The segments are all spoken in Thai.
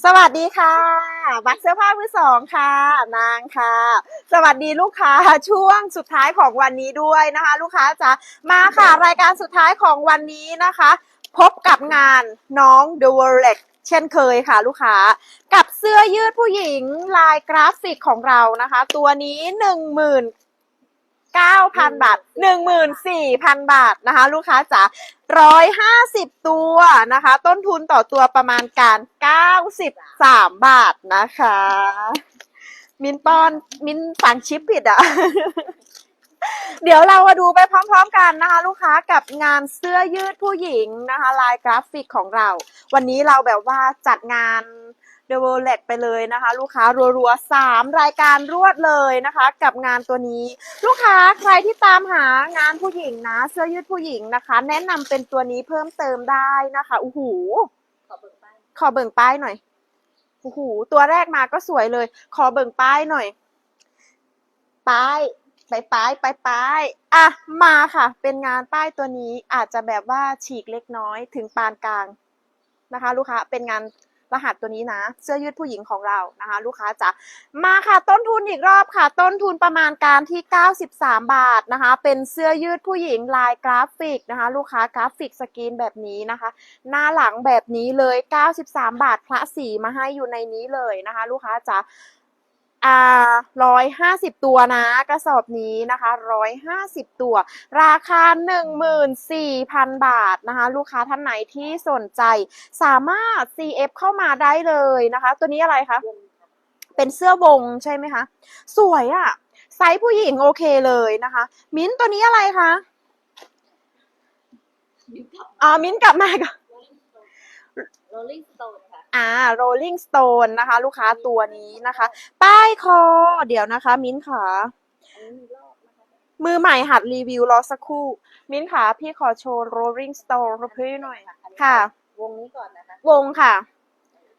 สวัสดีค่ะบักเสื้อผ้ามือสองค่ะ นางค่ะ สวัสดีลูกค้าช่วงสุดท้ายของวันนี้ด้วยนะคะ ลูกค้าจะมาค่ะรายการสุดท้ายของวันนี้นะคะ พบกับงานน้อง The w o r l e x เช่นเคยค่ะลูกค้า กับเสื้อยืดผู้หญิงลายกราฟิกของเรานะคะ ตัวนี้ หนึ่งหมื่นเก้าพันบาทหนึ่งหมื่นสี่พันบาทนะคะ ลูกค้าจ๋าร้อยห้าสิบตัวนะคะ ต้นทุนต่อตัวประมาณการเก้าสิบสามบาทนะคะ มินปอนมินสั่งชิปผิดอะเดี๋ยวเรามาดูไปพร้อมๆกันนะคะ ลูกค้ากับงานเสื้อยืดผู้หญิงนะคะ ลายกราฟิกของเรา วันนี้เราแบบว่าจัดงาน The w o r l e t ไปเลยนะคะ ลูกค้ารัวๆสามรายการรวดเลยนะคะ กับงานตัวนี้ ลูกค้าใครที่ตามหางานผู้หญิงนะ เสื้อยืดผู้หญิงนะคะ แนะนำเป็นตัวนี้เพิ่มเติมได้นะคะอู้หูขอเบิกป้ายขอเบิ่งป้ายหน่อยโอ้โหตัวแรกมาก็สวยเลย ขอเบิ่งป้ายหน่อย ป้ายไปป้ายไปป้ายอะมาค่ะ เป็นงานป้ายตัวนี้อาจจะแบบว่าฉีกเล็กน้อยถึงปานกลางนะคะ ลูกค้าเป็นงาน รหัสตัวนี้นะ เสื้อยืดผู้หญิงของเรานะคะ ลูกค้าจะมาค่ะต้นทุนอีกรอบค่ะ ต้นทุนประมาณการที่ 93 บาทนะคะ เป็นเสื้อยืดผู้หญิงลายกราฟิกนะคะ ลูกค้ากราฟิกสกรีนแบบนี้นะคะ หน้าหลังแบบนี้เลย 93 บาทพระสีมาให้อยู่ในนี้เลยนะคะ ลูกค้าจะ อ่าร้อยห้าสิบตัวนะ กระสอบนี้นะคะร้อยห้าสิบตัว ราคาหนึ่งหมื่นสี่พันบาทนะคะ ลูกค้าท่านไหนที่สนใจ สามารถ CF เข้ามาได้เลยนะคะ ตัวนี้อะไรคะวงค่ะเป็นเสื้อวงใช่ไหมคะ สวยอะ่ะ ไซส์ผู้หญิงโอเคเลยนะคะ มิ้นท์ตัวนี้อะไรคะมิ้นท์กับอ่ามิ้นท์กลับมาก่อนโร ลลิ่งสโตนค่ะอ่า Rolling Stone นะคะ ลูกค้าตัวนี้นะคะ ป้ายคอ เดี๋ยวนะคะ มิ้นท์ขาอันนี้มีรอบนะคะมือใหม่หัดรีวิวรอสักครู่ มิ้นท์ขาพี่ขอโชว์ Rolling Stone พี่หน่อยอันนี้ค่ะ วงนี้ก่อนนะคะ วงค่ะ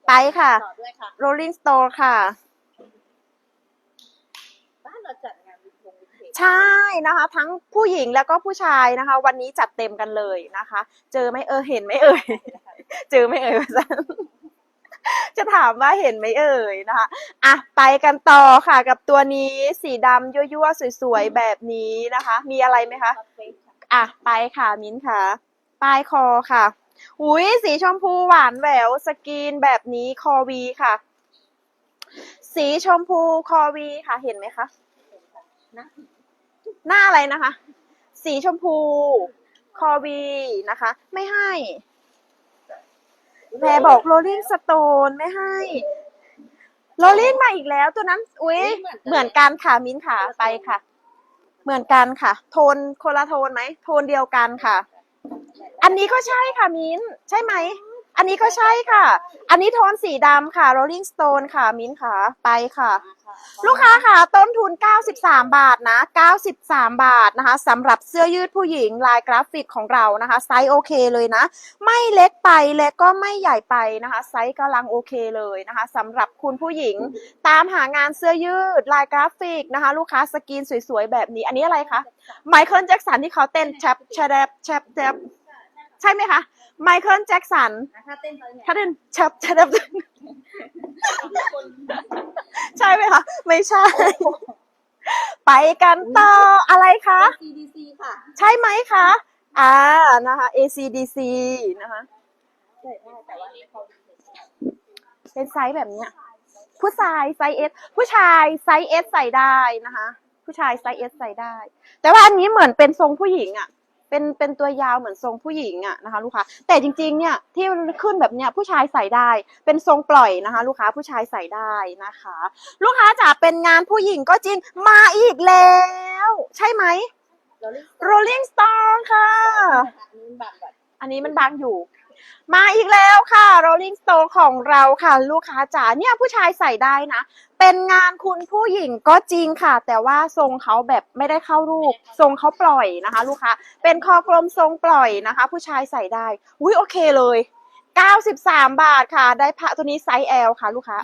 ไปค่ะ ต่อด้วยค่ะ Rolling Stone ค่ะ บ้านเราจัดงานวินทงวินเทจใช่นะคะ ทั้งผู้หญิงแล้วก็ผู้ชายนะคะ วันนี้จัดเต็มกันเลยนะคะ เจอไหมเออเห็นไหมเอ่ย เจอไหมเอ่ยว่าจะ จะถามว่าเห็นไหมเอ่ยนะคะอะไปกันต่อค่ะกับตัวนี้สีดำยั่วๆสวยๆแบบนี้นะคะ มีอะไรไหมคะคอเฟสค่ะอะไปค่ะมิ้นค่ะปลายคอค่ะอุ้ยสีชมพูหวานแหววสกรีนแบบนี้คอวีค่ะ สีชมพูคอวีค่ะเห็นไหมคะนะหน้าอะไรนะคะ สีชมพู คอวีนะคะ ไม่ให้ แพรบอกโรลลิ่งสโตนไม่ให้โรลลิ่งมาอีกแล้วตัวนั้น อุ้ยเหมือนกันค่ะมิ้นค่ะไปค่ะ เหมือนกันค่ะ โทนคนละโทนไหมโทนเดียวกันค่ะ อันนี้ก็ใช่ค่ะมิ้นใช่ไหม อันนี้ก็ใช่ค่ะ อันนี้โทนสีดำค่ะ Rolling Stone ค่ะ มิ้นค่ะ ไปค่ะ ลูกค้าค่ะ ต้นทุน 93 บาทนะ 93 บาทนะคะสำหรับเสื้อยืดผู้หญิงลายกราฟิกของเรานะคะ ไซส์โอเคเลยนะ ไม่เล็กไปและก็ไม่ใหญ่ไปนะคะ ไซส์กำลังโอเคเลยนะคะสำหรับคุณผู้หญิง ตามหางานเสื้อยืดลายกราฟิกนะคะ ลูกค้าสกรีนสวยๆ แบบนี้ อันนี้อะไรคะไมเคิลแจ็คสันที่เขาเต้นแชปแชปแชปแชปใช่ไหมคะ ไมเคิลแจ็คสันถ้าเต้นเขาเนี่ยถ้าเต้นแชปแชปคนใช่ไหมคะ ไม่ใช่ ไปกันต่ออะไรคะ CDC ค่ะ ใช่ไหมคะ อ่านะคะ ACDC นะคะใส่ได้แต่ว่าเขาเป็นไซส์แบบเนี้ย ผู้ชายไซส์ S ผู้ชายไซส์ S ใส่ได้นะคะ ผู้ชายไซส์ S ใส่ได้ แต่ว่าอันนี้เหมือนเป็นทรงผู้หญิงอะ่ะ เป็นเป็นตัวยาวเหมือนทรงผู้หญิงอะ่ะนะคะ ลูกค้าแต่จริงๆเนี่ยที่ขึ้นแบบเนี้ยผู้ชายใส่ได้ เป็นทรงปล่อยนะคะ ลูกค้าผู้ชายใส่ได้นะคะ ลูกค้าจ๋าเป็นงานผู้หญิงก็จริงมาอีกแล้ว ใช่ไหมโรลลิ่ง Rolling Stone ค่ะ อันนี้บัตรแบบอันนี้มันบางอยู่ มาอีกแล้วค่ะ Rolling Stone ของเราค่ะลูกค้าจ๋าเนี่ยผู้ชายใส่ได้นะ เป็นงานคุณผู้หญิงก็จริงค่ะ แต่ว่าทรงเขาแบบไม่ได้เข้ารูป ทรงเขาปล่อยนะคะ ลูกค้าเป็นคอกลมทรงปล่อยนะคะ ผู้ชายใส่ได้อุ้ยโอเคเลย 93 บาทค่ะ ได้พระตัวนี้ไซส์ L ค่ะ ลูกค้า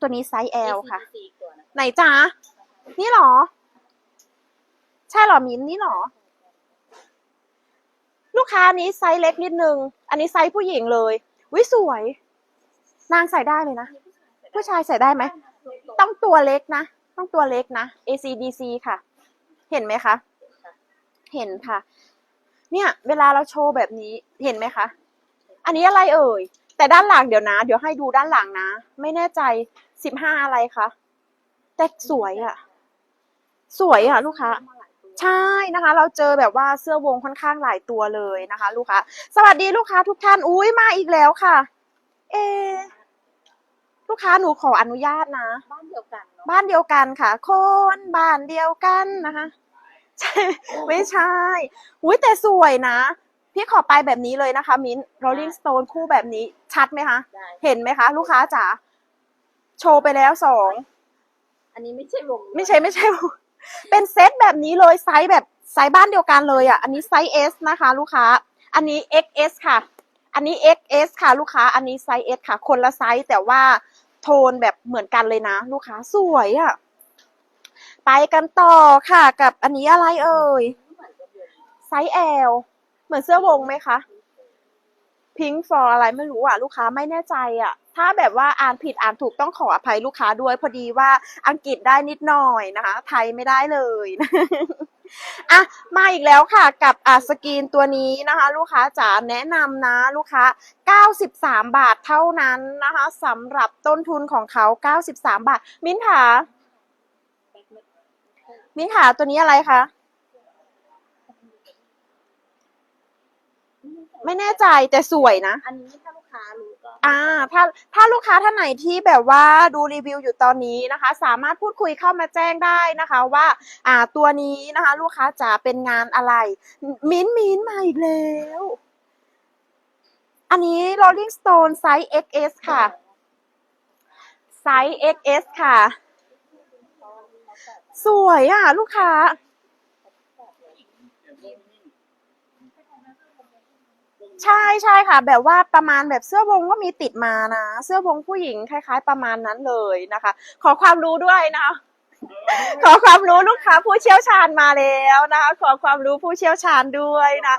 ตัวนี้ไซส์ L ค่ะ ACDC ตัวนะไหนจ๊ะนี่เหรอ ใช่เหรอมิ้นนี่เหรอ ลูกค้านี้ไซส์เล็กนิดนึง อันนี้ไซส์ผู้หญิงเลยวิสวย นางใส่ได้เลยนะ ผู้ชายใส่ได้ไหม ต้องตัวเล็กนะ ต้องตัวเล็กนะ ACDC ค่ะ เห็นไหมคะ เห็นค่ะ เนี่ย เวลาเราโชว์แบบนี้ เห็นไหมคะ อันนี้อะไรเอ่ย แต่ด้านหลังเดี๋ยวนะ เดี๋ยวให้ดูด้านหลังนะ ไม่แน่ใจสิบห้าอะไรคะ แต่สวยอะสวยอะลูกค้า ใช่นะคะ เราเจอแบบว่าเสื้อวงค่อนข้างหลายตัวเลยนะคะ ลูกค้าสวัสดีลูกค้าทุกท่านอุ้ยมาอีกแล้วค่ะ เอะลูกค้าหนูขออนุญาตนะ บ้านเดียวกันเนาะบ้านเดียวกันค่ะ คนบ้านเดียวกันนะคะ ใช่ไม่ใช่อุ้ยแต่สวยนะพี่ขอไปแบบนี้เลยนะคะ มิ้น Rolling Stone คู่แบบนี้ชัดไหมคะ ได้เห็นไหมคะ ลูกค้าจ๋าโชว์ไปแล้วสอง อันนี้ไม่ใช่วง ไม่ใช่ไม่ใช่ เป็นเซตแบบนี้เลยไซส์แบบไซส์บ้านเดียวกันเลยอะ อันนี้ไซส์ S นะคะ ลูกค้า อันนี้ XS ค่ะ อันนี้ XS ค่ะ ลูกค้า อันนี้ไซส์ S ค่ะ คนละไซส์แต่ว่าโทนแบบเหมือนกันเลยนะ ลูกค้าสวยอะ ไปกันต่อค่ะ กับอันนี้อะไรเอ่ยไซส์ L เหมือนเสื้อวงไหมคะพิงฟอร์อะไรไม่รู้อะ ลูกค้าไม่แน่ใจอะ ถ้าแบบว่าอ่านผิดอ่านถูกต้องขออภัยลูกค้าด้วย พอดีว่าอังกฤษได้นิดหน่อยนะคะ ไทยไม่ได้เลยอะมาอีกแล้วค่ะกับอ่าสกรีนตัวนี้นะคะ ลูกค้าจ๋าแนะนำนะลูกค้า 93 บาทเท่านั้นนะคะสำหรับต้นทุนของเขา 93 บาท มิ้นค่ะ มิ้นค่ะตัวนี้อะไรคะไม่แน่ใจแต่สวยนะ อันนี้ถ้าลูกค้ารู้ อ่าถ้าถ้าลูกค้าท่านไหนที่แบบว่าดูรีวิวอยู่ตอนนี้นะคะ สามารถพูดคุยเข้ามาแจ้งได้นะคะว่าอ่าตัวนี้นะคะ ลูกค้าจะเป็นงานอะไร มิ้นมิ้นมาอีกแล้ว อันนี้ Rolling Stone ไซส์ XS ค่ะไซส์ XS ค่ะ สวยอะ ลูกค้า ใช่ใช่ค่ะ แบบว่าประมาณแบบเสื้อวงก็มีติดมานะ เสื้อวงผู้หญิงคล้ายๆ ประมาณนั้นเลยนะคะ ขอความรู้ด้วยนะคะขอความรู้ลูกค้าผู้เชี่ยวชาญมาแล้วนะคะขอความรู้ผู้เชี่ยวชาญด้วยนะ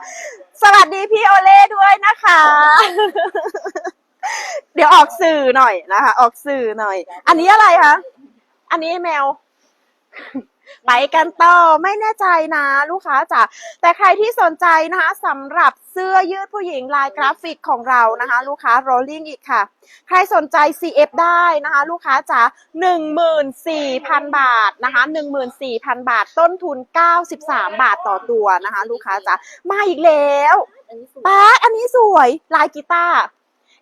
สวัสดีพี่โอเล่ด้วยนะคะ เดี๋ยวออกสื่อหน่อยนะคะ ออกสื่อหน่อย อันนี้อะไรคะอันนี้แมว ไปกันต่อไม่แน่ใจนะลูกค้าจ๋าแต่ใครที่สนใจนะคะสำหรับเสื้อยืดผู้หญิงลายกราฟิกของเรานะคะ ลูกค้า rolling อีกค่ะ ใครสนใจ CF ได้นะคะ ลูกค้าจ๋า14,000 บาทนะคะ14,000 บาทต้นทุน 93 บาทต่อตัวนะคะ ลูกค้าจ๋ามาอีกแล้วอันนี้สูงป้าอันนี้สวยลายกีตาร์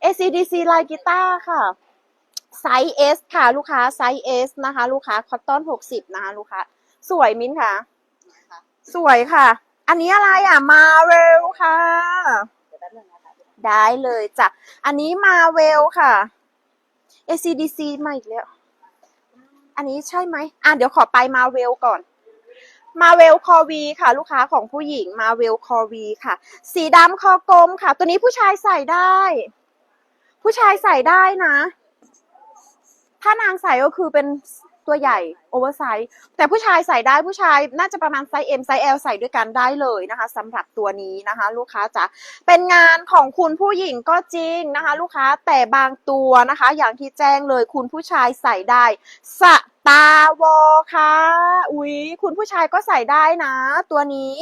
ACDC ลายกีตาร์ค่ะไซส์ S ค่ะ ลูกค้าไซส์ S นะคะ ลูกค้าคอตตอน 60 นะคะ ลูกค้า สวยมิ้นท์ค่ะ สวยค่ะ อันนี้อะไรอะ มาเวลค่ะเดี๋ยวแป๊บนึงนะคะได้เลยจ้ะ อันนี้มาเวลค่ะ ACDC มาอีกแล้ว อันนี้ใช่ไหม อะเดี๋ยวขอไปมาเวลก่อน มาเวลคอวีค่ะ ลูกค้าของผู้หญิงมาเวลคอวีค่ะ สีดำคอกลมค่ะ ตัวนี้ผู้ชายใส่ได้ ผู้ชายใส่ได้นะ ถ้านางใส่ก็คือเป็น ตัวใหญ่โอเวอร์ไซส์แต่ผู้ชายใส่ได้ผู้ชายน่าจะประมาณไซส์ M ไซส์ L ใส่ด้วยกันได้เลยนะคะสำหรับตัวนี้นะคะ ลูกค้าจ๋าเป็นงานของคุณผู้หญิงก็จริงนะคะ ลูกค้าแต่บางตัวนะคะ อย่างที่แจ้งเลยคุณผู้ชายใส่ได้สตาร์วอลค่ะ อุ๊ย คุณผู้ชายก็ใส่ได้นะ ตัวนี้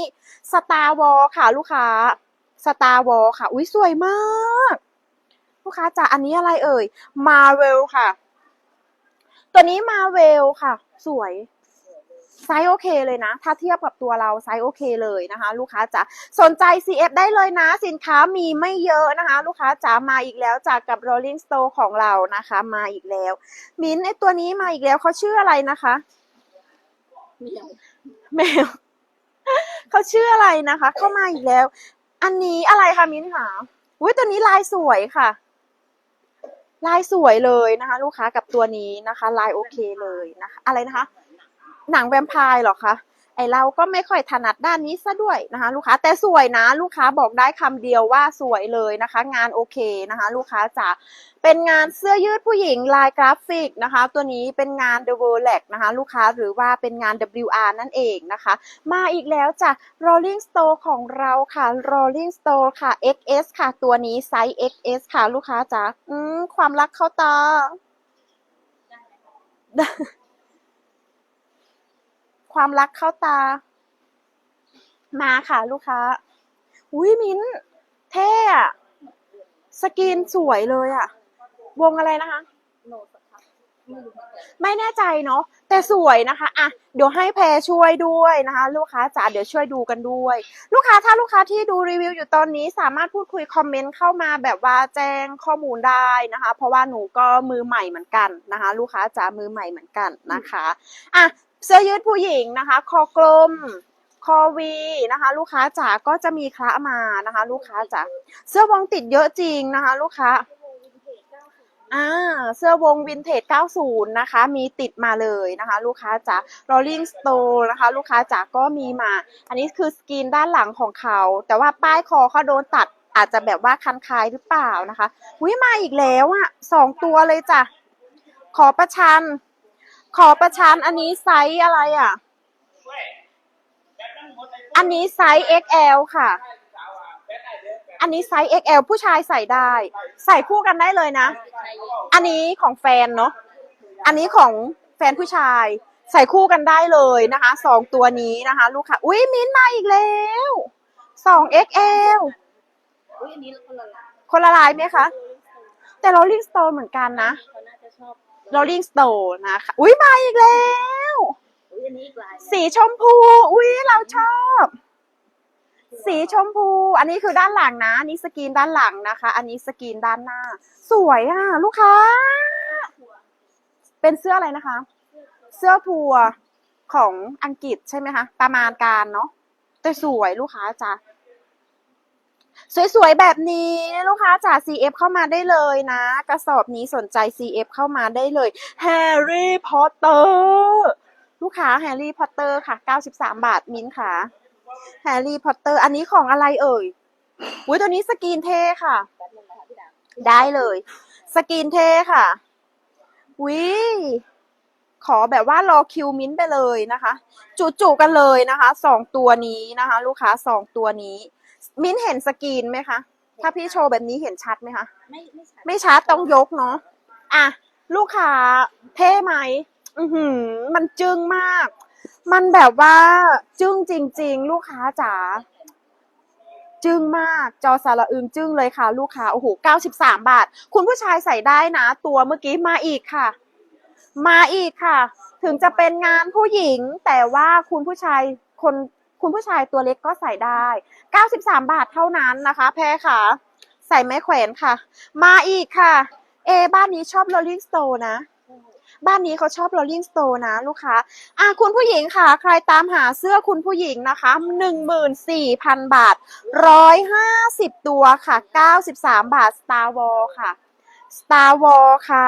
สตาร์วอลค่ะ ลูกค้าสตาร์วอลค่ะ อุ๊ย สวยมาก ลูกค้าจ๋าอันนี้อะไรเอ่ยมาเวลค่ะ ตัวนี้มาเวลค่ะ สวยไซส์โอเคเลยนะ ถ้าเทียบกับตัวเราไซส์โอเคเลยนะคะ ลูกค้าจ๋าสนใจ CF ได้เลยนะ สินค้ามีไม่เยอะนะคะ ลูกค้าจ๋ามาอีกแล้วจากกับ Rolling Store ของเรานะคะ มาอีกแล้ว มิ้นท์ไอตัวนี้มาอีกแล้วเขาชื่ออะไรนะคะเหนียวแมวเขาชื่ออะไรนะคะ เข้ามาอีกแล้ว อันนี้อะไรคะมิ้นท์คะอุ้ยตัวนี้ลายสวยค่ะ ลายสวยเลยนะคะ ลูกค้ากับตัวนี้นะคะ ลายโอเคเลยนะคะ อะไรนะคะ หนังแวมไพร์หรอคะ ไอเราก็ไม่ค่อยถนัดด้านนี้ซะด้วยนะคะ ลูกค้าแต่สวยนะ ลูกค้าบอกได้คำเดียวว่าสวยเลยนะคะ งานโอเคนะคะ ลูกค้าจ๋าเป็นงานเสื้อยืดผู้หญิงลายกราฟิกนะคะ ตัวนี้เป็นงาน The w o r l e x นะคะ ลูกค้าหรือว่าเป็นงาน WR นั่นเองนะคะ มาอีกแล้วจ้ะ Rolling Store ของเราค่ะ Rolling Store ค่ะ XS ค่ะ ตัวนี้ไซส์ XS ค่ะ ลูกค้าจ๋าอืมความรักเข้าตา ความรักเข้าตา มาค่ะ ลูกค้า อุ้ยมิ้น เท่อะสกรีนสวยเลยอะวงอะไรนะคะไม่รู้เหมือนกันไม่แน่ใจเนาะแต่สวยนะคะอะเดี๋ยวให้แพรช่วยด้วยนะคะ ลูกค้าจ๋าเดี๋ยวช่วยดูกันด้วย ลูกค้าถ้าลูกค้าที่ดูรีวิวอยู่ตอนนี้สามารถพูดคุยคอมเมนต์เข้ามาแบบว่าแจ้งข้อมูลได้นะคะ เพราะว่าหนูก็มือใหม่เหมือนกันนะคะ ลูกค้าจ๋ามือใหม่เหมือนกันนะคะอะ เสื้อยืดผู้หญิงนะคะ คอกลม คอวีนะคะ ลูกค้าจ๋าก็จะมีคละมานะคะ ลูกค้าจ๋าเสื้อวงติดเยอะจริงนะคะ ลูกค้าอ่าเสื้อวงวินเทจ 90 นะคะ มีติดมาเลยนะคะ ลูกค้าจ๋า Rolling Stone นะคะ ลูกค้าจ๋าก็มีมา อันนี้คือสกรีนด้านหลังของเขา แต่ว่าป้ายคอเขาโดนตัดอาจจะแบบว่าคันคายหรือเปล่านะคะวิมาอีกแล้วอะสองตัวเลยจ้ะ ขอประชัน ขอประชันอันนี้ไซส์อะไรอะอันนี้ไซส์ XL ค่ะ อันนี้ไซส์ XL ผู้ชายใส่ได้ ใส่คู่กันได้เลยนะ อันนี้ของแฟนเนาะ อันนี้ของแฟนผู้ชาย ใส่คู่กันได้เลยนะคะ สองตัวนี้นะคะ ลูกค้าอุ้ยมิ้นท์มาอีกแล้วสอง XL อุ้ยอันนี้คนละลายคนละลายไหมคะ แต่ Rolling Stone เหมือนกันนะ Rolling Stone นะคะ อุ้ยมาอีกแล้ว อุ้ยอันนี้อีกลายหนึ่งสีชมพู อุ้ยเราชอบ สีชมพู อันนี้คือด้านหลังนะ อันนี้สกรีนด้านหลังนะคะ อันนี้สกรีนด้านหน้า สวยอะ ลูกค้า เป็นเสื้ออะไรนะคะ เสื้อทัวร์ของอังกฤษใช่ไหมคะ ประมาณการเนาะแต่สวยลูกค้าจ้ะ สวยๆแบบนี้ลูกค้าจ๋า CF เข้ามาได้เลยนะ กระสอบนี้สนใจ CF เข้ามาได้เลย Harry Potter ลูกค้า Harry Potter ค่ะ 93 บาทมิ้นค่ะ Harry Potter อันนี้ของอะไรเอ่ยอุ้ยตัวนี้สกรีนเท่ค่ะ ได้เลย สกรีนเท่ค่ะวิขอแบบว่ารอคิวมิ้นไปเลยนะคะ จุๆกันเลยนะคะสองตัวนี้นะคะ ลูกค้าสองตัวนี้ มิ้นท์เห็นสกรีนไหมคะ ถ้าพี่โชว์แบบนี้เห็นชัดไหมคะ ไม่ไม่ชัดไม่ชัดต้องยกเนาะ อะ ลูกค้าเท่ไหม อือหือ มันจึ้งมาก มันแบบว่าจึ้งจริง ๆ ลูกค้าจ๋า จึ้งมาก จอสาระอึงจึ้งเลยค่ะ ลูกค้า โอ้โห93บาท คุณผู้ชายใส่ได้นะ ตัวเมื่อกี้มาอีกค่ะ มาอีกค่ะ ถึงจะเป็นงานผู้หญิง แต่ว่าคุณผู้ชายคน คุณผู้ชายตัวเล็กก็ใส่ได้ 93 บาทเท่านั้นนะคะ แพ้ค่ะ ใส่ไม้แขวนค่ะ มาอีกค่ะ เอ บ้านนี้ชอบ Rolling Stone นะ บ้านนี้เขาชอบ Rolling Stone นะ ลูกค้าอะคุณผู้หญิงค่ะ ใครตามหาเสื้อคุณผู้หญิงนะคะ 14,000 บาท 150 ตัวค่ะ 93 บาท Star War ค่ะ Star War ค่ะ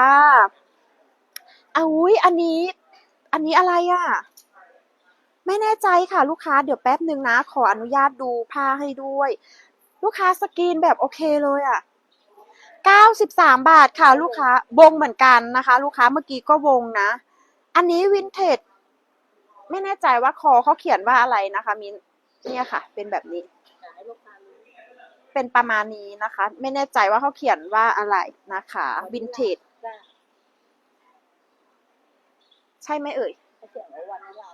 อุ้ยอันนี้ อันนี้อะไรอะ ไม่แน่ใจค่ะลูกค้าเดี๋ยวแป๊บหนึ่งนะ ขออนุญาตดูผ้าให้ด้วย ลูกค้าสกรีนแบบโอเคเลยอะ93 บาทค่ะลูกค้าวงเหมือนกันนะคะ ลูกค้าเมื่อกี้ก็วงนะ อันนี้วินเทจไม่แน่ใจว่าคอเขาเขียนว่าอะไรนะคะมินเนี่ยค่ะ เป็นแบบนี้ เป็นประมาณนี้นะคะ ไม่แน่ใจว่าเขาเขียนว่าอะไรนะคะวินเทจใช่ไหมเอ่ยเขียนไว้วันนี้เรา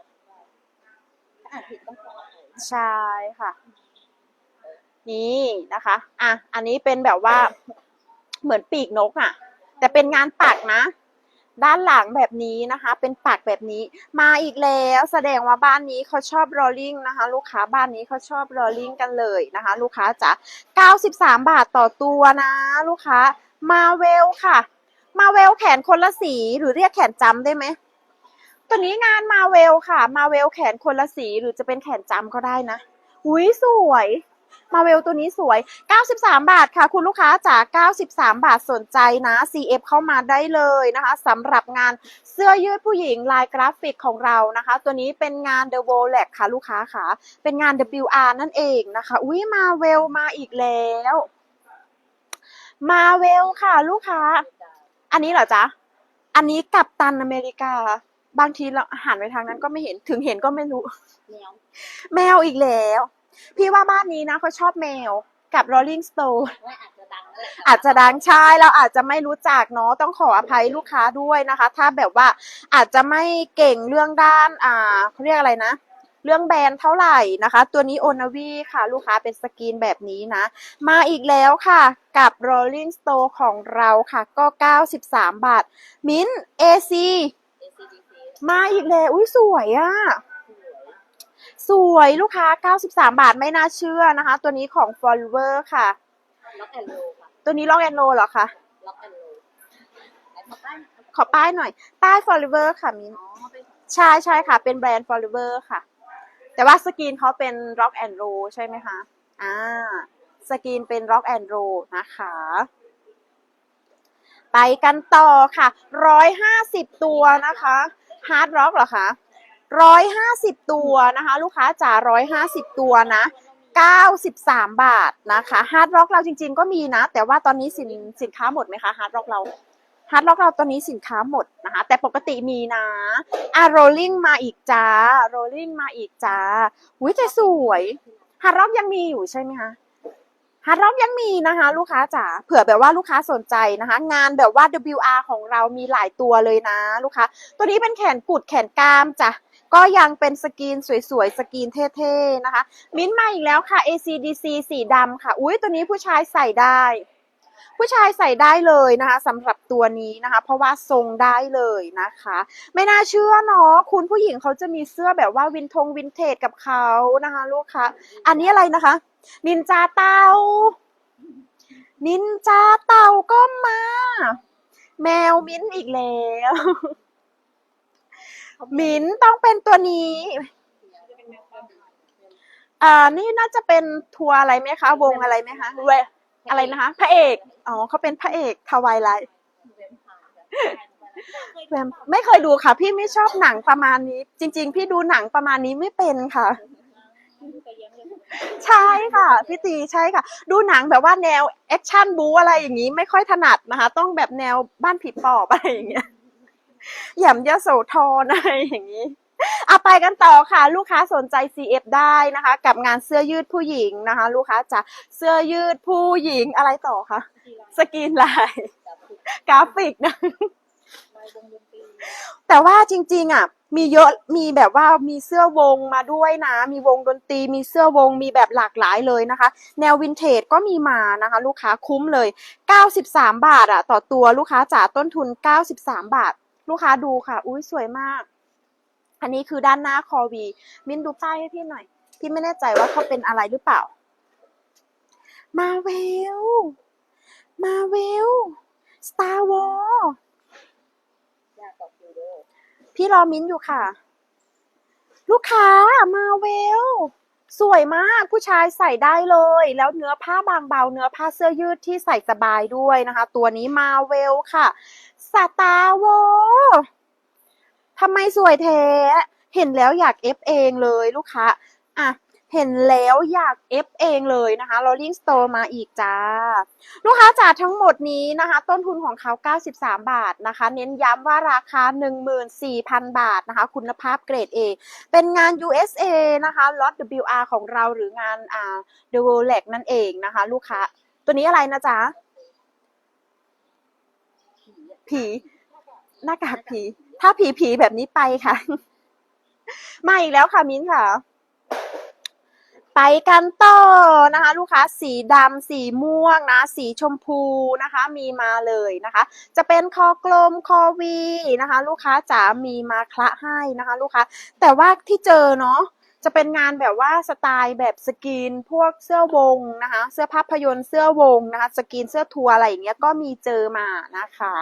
อ่านผิดต้องขออภัยใช่ค่ะ นี่นะคะ อะ อันนี้เป็นแบบว่าเหมือนปีกนกอะ แต่เป็นงานปักนะ ด้านหลังแบบนี้นะคะ เป็นปักแบบนี้ มาอีกแล้วแสดงว่าบ้านนี้เขาชอบรอลลิงนะคะ ลูกค้าบ้านนี้เขาชอบรอลลิงกันเลยนะคะ ลูกค้าจ๋า93 บาทต่อตัวนะ ลูกค้า มาเวลค่ะ มาเวลแขนคนละสีหรือเรียกแขนจำได้ไหม ตัวนี้งานมาเวลค่ะ มาเวลแขนคนละสีหรือจะเป็นแขนจำก็ได้นะอุ้ยสวยมาเวลตัวนี้สวย 93 บาทค่ะ คุณลูกค้าจาก93 บาทสนใจนะ CF เข้ามาได้เลยนะคะสำหรับงานเสื้อยืดผู้หญิงลายกราฟิกของเรานะคะ ตัวนี้เป็นงาน The w o l e ค่ะ ลูกค้าค่ะ เป็นงาน WR นั่นเองนะคะ อุ้ยมาเวลมาอีกแล้ว มาเวลค่ะ ลูกค้า อันนี้เหรอจ๊ะ อันนี้กับตันอเมริกา บางทีเราหันไปทางนั้นก็ไม่เห็นถึงเห็นก็ไม่รู้แนวแมวอีกแล้ว พี่ว่าบ้านนี้นะเขาชอบแมวกับ Rolling Stone ว่าอาจจะดังนั่นแหละอาจจะดังใช่เราอาจจะไม่รู้จักเนาะต้องขออภัยลูกค้าด้วยนะคะ ถ้าแบบว่าอาจจะไม่เก่งเรื่องด้านอ่าเขาเรียกอะไรนะ เรื่องแบรนด์เท่าไหร่นะคะ ตัวนี้โอนาวีค่ะ ลูกค้าเป็นสกรีนแบบนี้นะ มาอีกแล้วค่ะ กับ Rolling Stone ของเราค่ะ ก็ 93 บาท มิ้น AC เอซีดีซี มาอีกแล้วอุ้ยสวยอะสวยสวยลูกค้า 93 บาทไม่น่าเชื่อนะคะ ตัวนี้ของ f o l l o w e r ค่ะ ล็อกแอนโลค่ะ ตัวนี้ล็อกแอนโลเหรอคะล็อกแอนโลไอ้พ่อป้าขอป้ายหน่อย ป้าย f o l l o w e r ค่ะมิ้นอ๋อเป็นใช่ใช่ค่ะ เป็นแบรนด์ f o l l o w e r ค่ะ แต่ว่าสกรีนเขาเป็น rock and roll ใช่ไหมคะ อ่า สกรีนเป็น rock and roll นะคะไปกันต่อค่ะ 150 ตัวนะคะ hard rock เหรอคะ150ตัวนะคะ ลูกค้าจ๋า150ตัวนะ93บสามบาทนะคะ hard rock เราจริง ๆ ก็มีนะ แต่ว่าตอนนี้สินสินค้าหมดไหมคะ hard rock เราฮาร์ดล็อกเราตอนนี้สินค้าหมดนะคะ แต่ปกติมีนะอะโรลลิ่งมาอีกจ้าโรลลิ่งมาอีกจ้าอุ้ยแต่สวยฮาร์ดล็อกยังมีอยู่ใช่ไหมคะ ฮาร์ดล็อกยังมีนะคะ ลูกค้าจ๋าเผื่อแบบว่าลูกค้าสนใจนะคะ งานแบบว่า WR ของเรามีหลายตัวเลยนะ ลูกค้า ตัวนี้เป็นแขนกุดแขนกล้ามจ้ะก็ยังเป็นสกรีนสวยๆ สกรีนเท่ๆนะคะ มิ้นมาอีกแล้วค่ะ ACDC สีดำค่ะ อุ้ยตัวนี้ผู้ชายใส่ได้ ผู้ชายใส่ได้เลยนะคะสำหรับตัวนี้นะคะ เพราะว่าทรงได้เลยนะคะ ไม่น่าเชื่อเนาะคุณผู้หญิงเขาจะมีเสื้อแบบว่าวินทงวินเทจกับเขานะคะ ลูกค้าอันนี้อะไรนะคะ นินจาเต่านินจาเต่าก็มา แมวมิ้นท์อีกแล้ว มิ้นท์ต้องเป็นตัวนี้อ่านี่น่าจะเป็นทัวร์อะไรไหมคะ วงอะไรไหมคะเวอะไรนะคะ พระเอก อ๋อเขาเป็นพระเอกทวายไลท์แวมไม่เคยดูค่ะ พี่ไม่ชอบหนังประมาณนี้ จริง ๆ พี่ดูหนังประมาณนี้ไม่เป็นค่ะ ใช่ค่ะพี่ตีใช่ค่ะ ดูหนังแบบว่าแนวแอคชั่นบูอะไรอย่างนี้ไม่ค่อยถนัดนะคะ ต้องแบบแนวบ้านผีปอบอะไรอย่างเงี้ยหย่ำยโสธรอะไรอย่างนี้เอาไปกันต่อค่ะ ลูกค้าสนใจ CF ได้นะคะ กับงานเสื้อยืดผู้หญิงนะคะ ลูกค้าจะเสื้อยืดผู้หญิงอะไรต่อคะสกรีนลายกราฟิกนะแต่ว่าจริงๆอะ มีเยอะมีแบบว่ามีเสื้อวงมาด้วยนะ มีวงดนตรี มีเสื้อวงมีแบบหลากหลายเลยนะคะ แนววินเทจก็มีมานะคะ ลูกค้าคุ้มเลย 93 บาทอะต่อตัวลูกค้าจ่าต้นทุน 93 บาท ลูกค้าดูค่ะ อุ้ยสวยมาก อันนี้คือด้านหน้าคอวี มินดูป้ายให้พี่หน่อย พี่ไม่แน่ใจว่าเขาเป็นอะไรหรือเปล่า มาเวล มาเวล Star Wars ยากต่อคิวเดอร์ พี่รอมิ้นท์อยู่ค่ะ ลูกค้ามาเวล สวยมากผู้ชายใส่ได้เลย แล้วเนื้อผ้าบางเบา เนื้อผ้าเสื้อยืดที่ใส่สบายด้วยนะคะ ตัวนี้มาเวลค่ะสตาร์วทำไมสวยแท้ เห็นแล้วอยากเอฟเองเลยลูกค้า อะ เห็นแล้วอยากเอฟเองเลยนะคะ Rolling Stone มาอีกจ้า ลูกค้าจ๋าทั้งหมดนี้นะคะ ต้นทุนของเขา 93 บาทนะคะ เน้นย้ำว่าราคา 14,000 บาทนะคะ คุณภาพเกรด A เป็นงาน USA นะคะล็อต WR ของเราหรืองานอ่า The w o l e x นั่นเองนะคะ ลูกค้า ตัวนี้อะไรนะจ๊ะ ผีหน้ากากผี ถ้าผีผีแบบนี้ไปค่ะ มาอีกแล้วค่ะมิ้นค่ะ ไปกันต่อนะคะ ลูกค้าสีดำสีม่วงนะ สีชมพูนะคะ มีมาเลยนะคะ จะเป็นคอกลมคอวีนะคะ ลูกค้าจ๋ามีมาคละให้นะคะ ลูกค้า แต่ว่าที่เจอเนาะจะเป็นงานแบบว่าสไตล์แบบสกรีนพวกเสื้อวงนะคะ เสื้อภาพยนตร์เสื้อวงนะคะ สกรีนเสื้อทัวร์อะไรอย่างเงี้ยก็มีเจอมานะคะ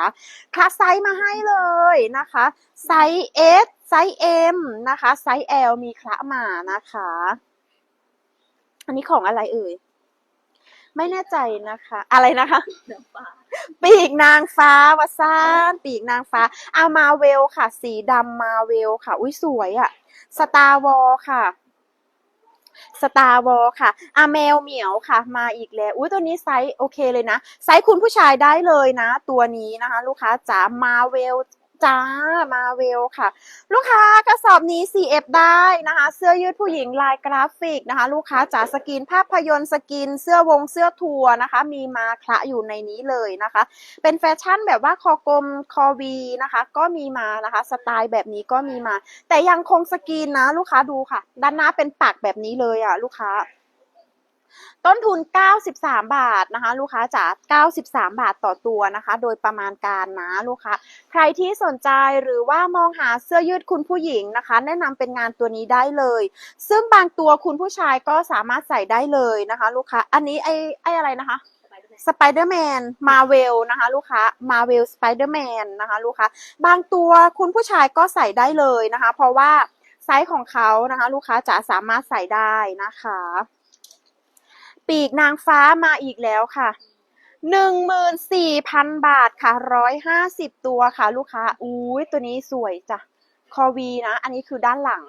คลาสไซส์มาให้เลยนะคะ ไซส์ S ไซส์ M นะคะ ไซส์ L มีคละมานะคะ อันนี้ของอะไรเอ่ย ไม่แน่ใจนะคะ อะไรนะคะ ปีกนางฟ้าวาซานปีกนางฟ้าอามาเวลค่ะ สีดำมาเวลค่ะ อุ้ยสวยอะสตาร์วอลค่ะสตาร์วอลค่ะอาแมวเหมียวค่ะ มาอีกแล้ว อุ้ยตัวนี้ไซส์โอเคเลยนะ ไซส์คุณผู้ชายได้เลยนะ ตัวนี้นะคะ ลูกค้าจ๋ามาเวล จ้ามาเวลค่ะ ลูกค้ากระสอบนี้ CF ได้นะคะ เสื้อยืดผู้หญิงลายกราฟิกนะคะ ลูกค้าจ๋าสกินภาพยนตร์สกิน เสื้อวงเสื้อทัวร์นะคะ มีมาคละอยู่ในนี้เลยนะคะ เป็นแฟชั่นแบบว่าคอกลมคอวีนะคะ ก็มีมานะคะ สไตล์แบบนี้ก็มีมา แต่ยังคงสกรีนนะ ลูกค้าดูค่ะ ด้านหน้าเป็นปักแบบนี้เลยอะ ลูกค้า ต้นทุน 93 บาทนะคะ ลูกค้าจ๋า93 บาทต่อตัวนะคะ โดยประมาณการนะลูกค้า ใครที่สนใจหรือว่ามองหาเสื้อยืดคุณผู้หญิงนะคะ แนะนำเป็นงานตัวนี้ได้เลย ซึ่งบางตัวคุณผู้ชายก็สามารถใส่ได้เลยนะคะ ลูกค้า อันนี้ไอ้ไอ้อะไรนะคะสไปเดอร์แมนสไปเดอร์แมนมาเวลนะคะ ลูกค้ามาเวลสไปเดอร์แมนนะคะ ลูกค้า บางตัวคุณผู้ชายก็ใส่ได้เลยนะคะ เพราะว่าไซส์ของเขานะคะ ลูกค้าจะสามารถใส่ได้นะคะ ปีกนางฟ้ามาอีกแล้วค่ะหนึ่งหมื่นสี่พันบาทค่ะร้อยห้าสิบตัวค่ะ ลูกค้าอุ้ยตัวนี้สวยจ้ะคอวีนะ อันนี้คือด้านหลัง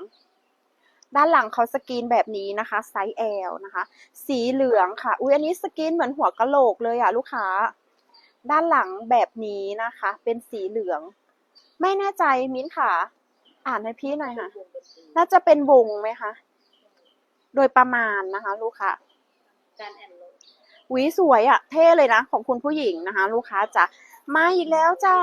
ด้านหลังเขาสกรีนแบบนี้นะคะ ไซส์ L นะคะ สีเหลืองค่ะอุ้ยอันนี้สกรีนเหมือนหัวกะโหลกเลยอะลูกค้า ด้านหลังแบบนี้นะคะ เป็นสีเหลือง ไม่แน่ใจมิ้นค่ะ อ่านให้พี่หน่อยค่ะ น่าจะเป็นวงไหมคะ โดยประมาณนะคะ ลูกค้า การแอนโลหวีสวยอะเท่เลยนะ ของคุณผู้หญิงนะคะ ลูกค้าจะมาอีกแล้วจ้า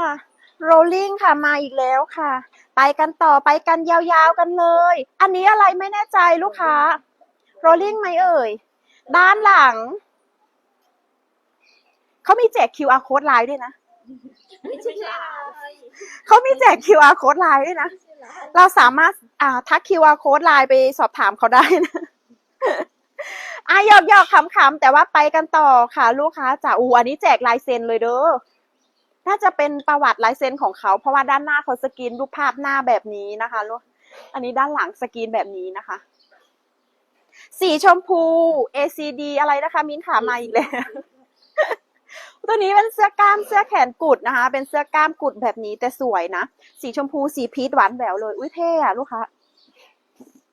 rolling ค่ะมาอีกแล้วค่ะ ไปกันต่อไปกันยาวๆกันเลย อันนี้อะไรไม่แน่ใจลูกค้า rolling ไหมเอ่ย ด้านหลัง เขามีแจก QR code ไลน์ด้วยนะไม่ใช่ลายเขามีแจก QR code ไลน์ด้วยนะไม่ใช่ลายเราสามารถอ่าทัก QR code ไลน์ไปสอบถามเขาได้นะ อะหยอกหยอกขำๆแต่ว่าไปกันต่อค่ะ ลูกค้าจ๋าอูอันนี้แจกลายเซ็นเลยเด้อน่าจะเป็นประวัติลายเซ็นของเขาเพราะว่าด้านหน้าเขาสกรีนรูปภาพหน้าแบบนี้นะคะลูกอันนี้ด้านหลังสกรีนแบบนี้นะคะ สีชมพู ACD อะไรนะคะ มิ้นขามาอีกแล้วตัวนี้เป็นเสื้อกล้ามเสื้อแขนกุดนะคะ เป็นเสื้อกล้ามกุดแบบนี้แต่สวยนะ สีชมพูสีพีชหวานแหววเลย อุ้ยเท่อะลูกค้า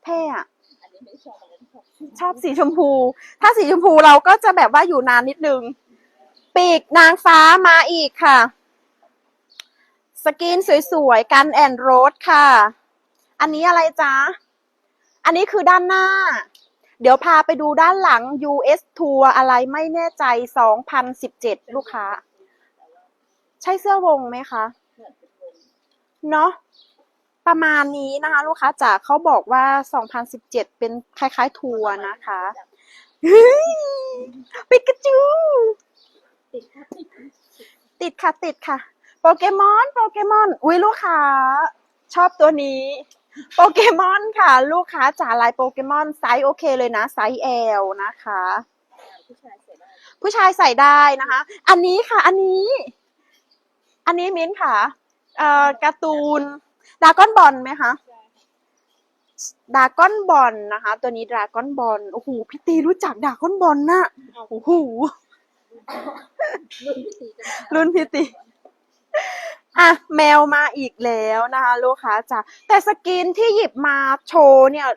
เท่อะอันนี้ไม่ ชอบสีชมพู ถ้าสีชมพูเราก็จะแบบว่าอยู่นานนิดนึง ปีกนางฟ้ามาอีกค่ะ สกินสวยๆ กันแอนโรสค่ะ อันนี้อะไรจ๊ะ อันนี้คือด้านหน้า เดี๋ยวพาไปดูด้านหลัง US Tour อะไรไม่แน่ใจ 2017 ลูกค้า ใช่เสื้อวงไหมคะ เนาะ ประมาณนี้นะคะ ลูกค้าจ๋าเขาบอกว่า 2017 เป็นคล้าย ๆ ทัวร์นะคะเฮ้ยปิกาจูติดค่ะติดติดค่ะติดค่ะ โปเกมอน โปเกมอน อุ้ยลูกค้า ชอบตัวนี้ โปเกมอนค่ะ ลูกค้าจ๋าลายโปเกมอนไซส์โอเคเลยนะ ไซส์ L นะคะผู้ชายใส่ได้ผู้ชายใส่ได้นะคะ อันนี้ค่ะ อันนี้ อันนี้มิ้นท์ค่ะ เอ่อการ์ตูน ดาก้อนบอลไหมคะดาก้อนบอลนะคะ ตัวนี้ดาก้อนบอลโอ้โหพี่ตีรู้จักดาก้อนบอลน่ะโอ้โหรุ่นพี่ตีรุ่นพิตีอะแมวมาอีกแล้วนะคะ ลูกค้าจ้ะแต่สกรีนที่หยิบมาโชว์เนี่ย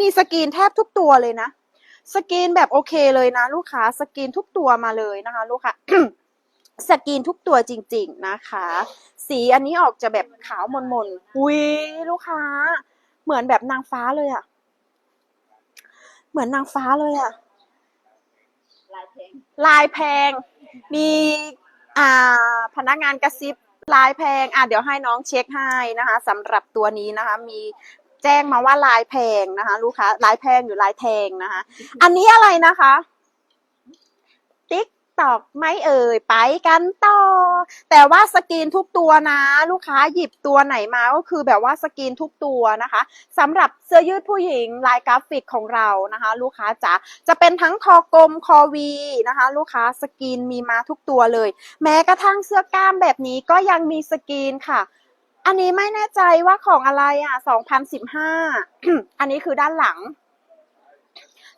มีสกรีนแทบทุกตัวเลยนะสกรีนแบบโอเคเลยนะ ลูกค้าสกรีนทุกตัวมาเลยนะคะ ลูกค้า สกรีนทุกตัวจริงๆนะคะ สีอันนี้ออกจะแบบขาวมนๆอุ้ยลูกค้า เหมือนแบบนางฟ้าเลยอะเหมือนนางฟ้าเลยอะลายเพลงลายแพง มีอ่าพนักงานกระซิบลายแพง อะเดี๋ยวให้น้องเช็คให้นะคะสำหรับตัวนี้นะคะ มีแจ้งมาว่าลายแพงนะคะ ลูกค้าลายแพงหรือลายแทงนะคะ อันนี้อะไรนะคะ ตกตอกไม่เอ่ยไปกันต่อ แต่ว่าสกรีนทุกตัวนะ ลูกค้าหยิบตัวไหนมาก็คือแบบว่าสกรีนทุกตัวนะคะสำหรับเสื้อยืดผู้หญิงลายกราฟิกของเรานะคะ ลูกค้าจ๋าจะเป็นทั้งคอกลมคอวีนะคะ ลูกค้าสกรีนมีมาทุกตัวเลย แม้กระทั่งเสื้อกล้ามแบบนี้ก็ยังมีสกรีนค่ะอันนี้ไม่แน่ใจว่าของอะไรอะ 2015 อันนี้คือด้านหลัง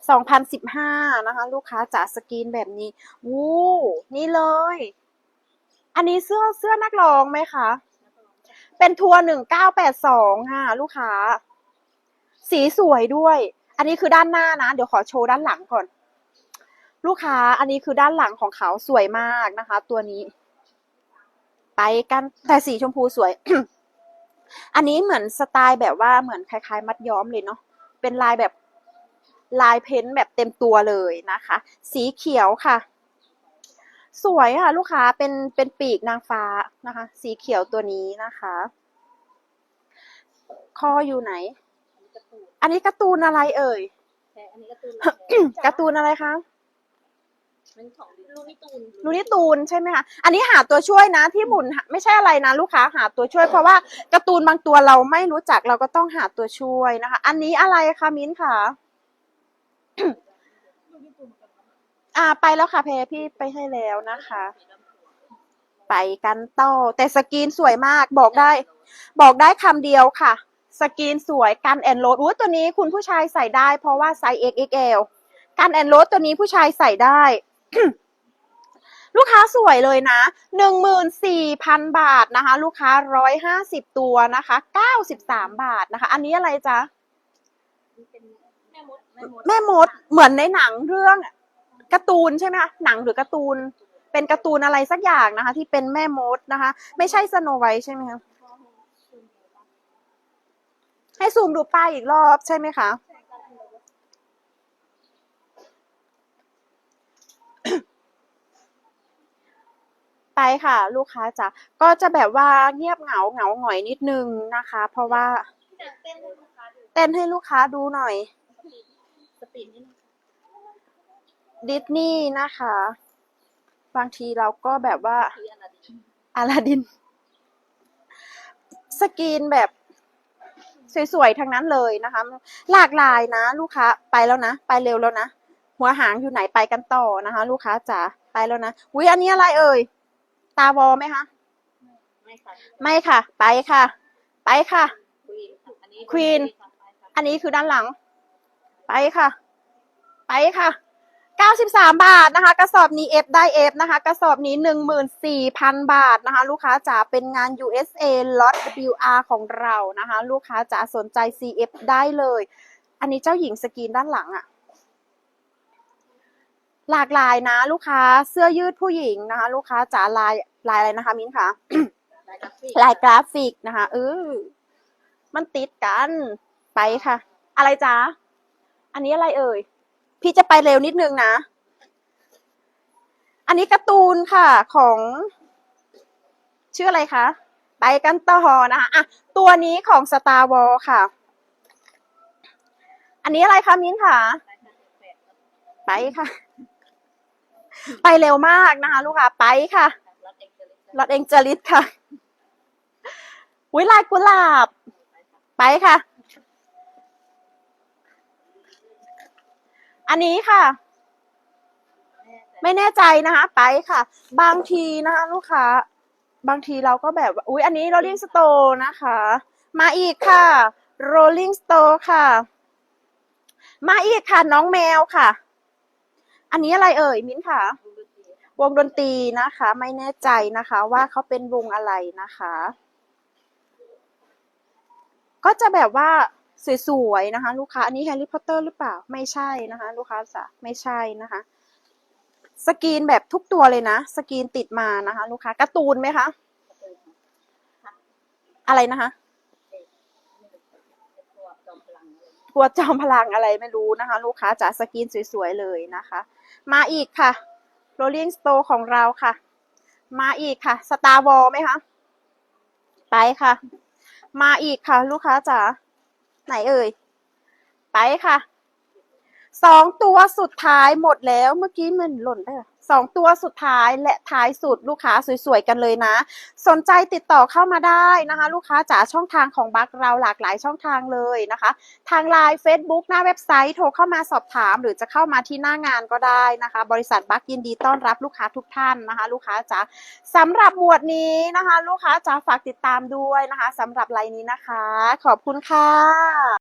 2015 นะคะ ลูกค้าจ๋าสกรีนแบบนี้วู้นี่เลย อันนี้เสื้อเสื้อนักร้องไหมคะ เป็นทัวร์1982ค่ะ ลูกค้า สีสวยด้วย อันนี้คือด้านหน้านะ เดี๋ยวขอโชว์ด้านหลังก่อน ลูกค้าอันนี้คือด้านหลังของเขาสวยมากนะคะ ตัวนี้ ไปกันแต่สีชมพูสวยอันนี้เหมือนสไตล์แบบว่าเหมือนคล้ายๆ มัดย้อมเลยเนาะ เป็นลายแบบ ลายเพ้นท์แบบเต็มตัวเลยนะคะ สีเขียวค่ะ สวยค่ะ ลูกค้าเป็นเป็นปีกนางฟ้านะคะ สีเขียวตัวนี้นะคะ คออยู่ไหน อันนี้การ์ตูนอันนี้การ์ตูนอะไรเอ่ยแท้อันนี้การ์ตูนการ์ตูนอะไรคะมันของลูนี่ตูนลูนี่ตูนใช่ไหมคะอันนี้หาตัวช่วยนะที่หมุนไม่ใช่อะไรนะลูกค้าหาตัวช่วย เพราะว่าการ์ตูนบางตัวเราไม่รู้จักเราก็ต้องหาตัวช่วยนะคะ อันนี้อะไรคะมิ้นค่ะ อ่าไปแล้วค่ะเพพี่ไปให้แล้วนะคะ ไปกันต่อแต่สกรีนสวยมากบอกได้ บอกได้คำเดียวค่ะ สกรีนสวยกันแอนโรดอุ้ยตัวนี้คุณผู้ชายใส่ได้เพราะว่าไซส์ XXL กันแอนโรดตัวนี้ผู้ชายใส่ได้ ลูกค้าสวยเลยนะหนึ่งหมื่นสี่พันบาทนะคะ ลูกค้าร้อยห้าสิบตัวนะคะเก้าสิบสามบาทนะคะ อันนี้อะไรจ๊ะ แม่มดแม่มดเหมือนในหนังเรื่องการ์ตูนใช่ไหมคะหนังหรือการ์ตูน เป็นการ์ตูนอะไรสักอย่างนะคะ ที่เป็นแม่มดนะคะ ไม่ใช่สโนไวท์ใช่ไหมคะให้ซูมดูป้ายอีกรอบใช่ไหมคะไปค่ะ ลูกค้าจ้ะก็จะแบบว่าเงียบเหงาเหงาหงอยนิดนึงนะคะ เพราะว่าเต้นให้ลูกค้าดูหน่อย สปีดนิดนึงดิสนีย์นะคะ บางทีเราก็แบบว่าคืออนาดินอลาดิน สกรีนแบบสวยๆทั้งนั้นเลยนะคะ หลากหลายนะ ลูกค้าไปแล้วนะ ไปเร็วแล้วนะ หัวหางอยู่ไหนไปกันต่อนะคะ ลูกค้าจ๋าไปแล้วนะอุ้ยอันนี้อะไรเอ่ย ตาวอไหมคะ ไม่ค่ะไม่ค่ะ ไปค่ะ ไปค่ะ ควีน อันนี้ Queen อันนี้คือด้านหลัง ไปค่ะ ไปค่ะ93 บาทนะคะ กระสอบนี้ F ได้ F นะคะ กระสอบนี้ 14,000 บาทนะคะ ลูกค้าจ๋าเป็นงาน USA Lot WR ของเรานะคะ ลูกค้าจ๋าสนใจ CF ได้เลย อันนี้เจ้าหญิงสกรีนด้านหลังอะหลากหลายนะ ลูกค้าเสื้อยืดผู้หญิงนะคะ ลูกค้าจ๋าลายลายอะไรนะคะ มิ้นคะลายกราฟิกลายกราฟิกนะคะเออมันติดกันไปค่ะ อะไรจ๊ะอันนี้อะไรเอ่ย พี่จะไปเร็วนิดนึงนะ อันนี้การ์ตูนค่ะของ ชื่ออะไรคะ ไปกันต่อนะคะอะตัวนี้ของ Star Wars ค่ะ อันนี้อะไรคะมิ้นค่ะ ไปค่ะ ไปเร็วมากนะคะ ลูกค้าไปค่ะรัดเองจะเล็กลอดเองเจลิสค่ะ วิลายกุหลาบ ไปค่ะ อันนี้ค่ะ ไม่แน่ใจนะคะ ไปค่ะ บางทีนะคะ ลูกค้า บางทีเราก็แบบอุ๊ยอันนี้ Rolling Stone นะคะ มาอีกค่ะ Rolling Stone ค่ะ มาอีกค่ะน้องแมวค่ะ อันนี้อะไรเอ่ยมิ้นค่ะ วงดนตรีนะคะ ไม่แน่ใจนะคะ ว่าเขาเป็นวงอะไรนะคะ ก็จะแบบว่า สวยๆนะคะ ลูกค้าอันนี้แฮร์รี่พอตเตอร์หรือเปล่าไม่ใช่นะคะ ลูกค้าจ๋าไม่ใช่นะคะ สกรีนแบบทุกตัวเลยนะ สกรีนติดมานะคะ ลูกค้าการ์ตูนไหมคะอะไรนะคะตัวจอมพลังอะไรไม่รู้นะคะ ลูกค้าจ๋าสกรีนสวยๆเลยนะคะ มาอีกค่ะ Rolling Stone ของเราค่ะ มาอีกค่ะ Star Wars ไหมคะไปค่ะ มาอีกค่ะ ลูกค้าจ๋า ไหนเอ่ย ไปค่ะ สองตัวสุดท้ายหมดแล้ว เมื่อกี้มันหล่นไปเหรอ สองตัวสุดท้ายและท้ายสุดลูกค้าสวยๆกันเลยนะ สนใจติดต่อเข้ามาได้นะคะ ลูกค้าจ๋าช่องทางของบัคเราหลากหลายช่องทางเลยนะคะ ทางไลน์ Facebook หน้าเว็บไซต์โทรเข้ามาสอบถาม หรือจะเข้ามาที่หน้างานก็ได้นะคะ บริษัทบัคยินดีต้อนรับลูกค้าทุกท่านนะคะ ลูกค้าจ๋าสำหรับหมวดนี้นะคะ ลูกค้าจ๋าฝากติดตามด้วยนะคะสำหรับไลน์นี้นะคะ ขอบคุณค่ะ